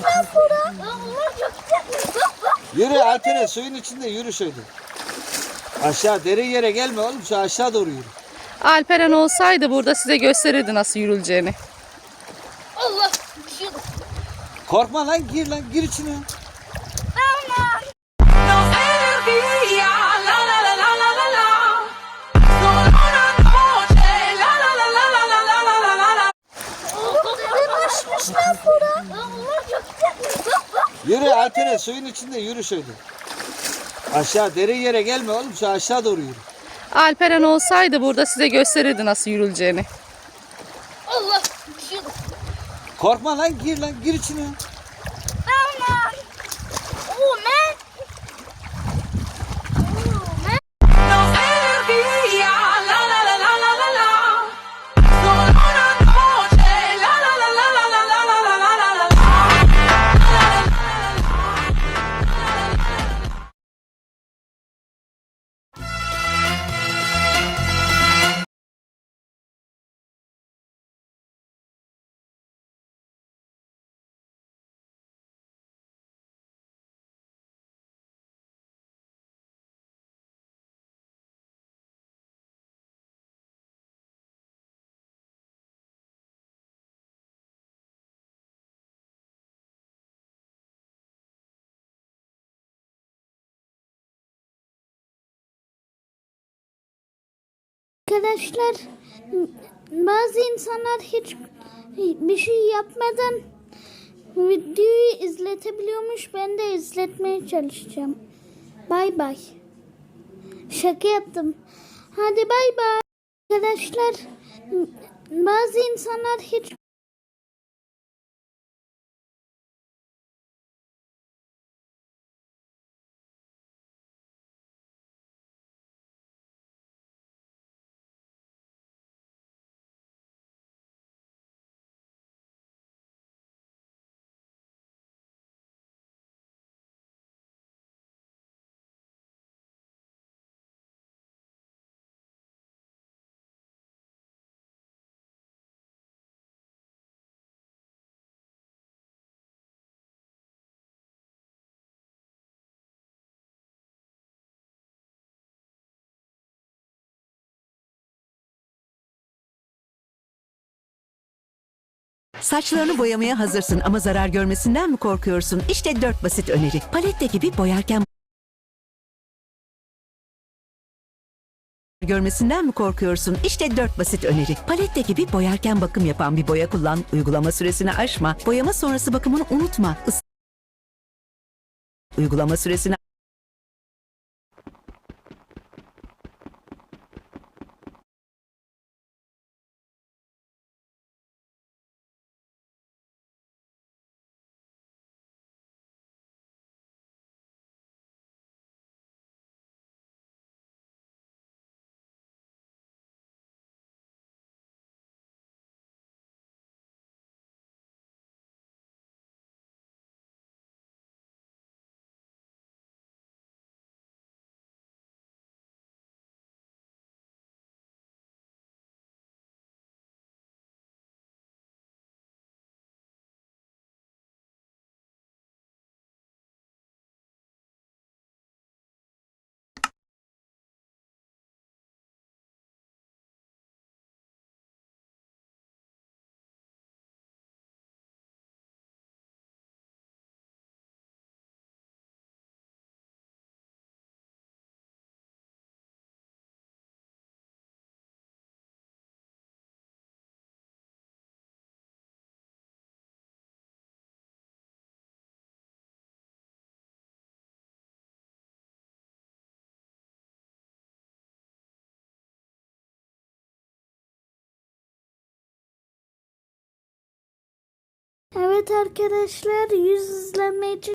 lan. Onlar çok Yürü Alperen suyun içinde yürü şöyle. Aşağı derin yere gelme oğlum şu aşağı doğru yürü. Alperen olsaydı burada size gösterirdi nasıl yürüleceğini. Allah düşüyordum. Korkma lan gir lan gir içine. Yürü Alperen suyun içinde yürü şöyle. Aşağı derin yere gelme oğlum şu aşağı doğru yürü. Alperen olsaydı burada size gösterirdi nasıl yürüleceğini. Allah düşüyordum. Korkma lan gir lan gir içine. Arkadaşlar bazı insanlar hiç bir şey yapmadan videoyu izletebiliyormuş. Ben de izletmeye çalışacağım. Bay bay. Şaka yaptım. Hadi bay bay. Arkadaşlar bazı insanlar hiç Saçlarını boyamaya hazırsın ama zarar görmesinden mi korkuyorsun? İşte dört basit öneri. Palette gibi boyarken görmesinden mi korkuyorsun? İşte dört basit öneri. Palette gibi boyarken bakım yapan bir boya kullan. Uygulama süresini aşma. Boyama sonrası bakımını unutma. Is- Uygulama süresini Evet arkadaşlar yüz izlenme için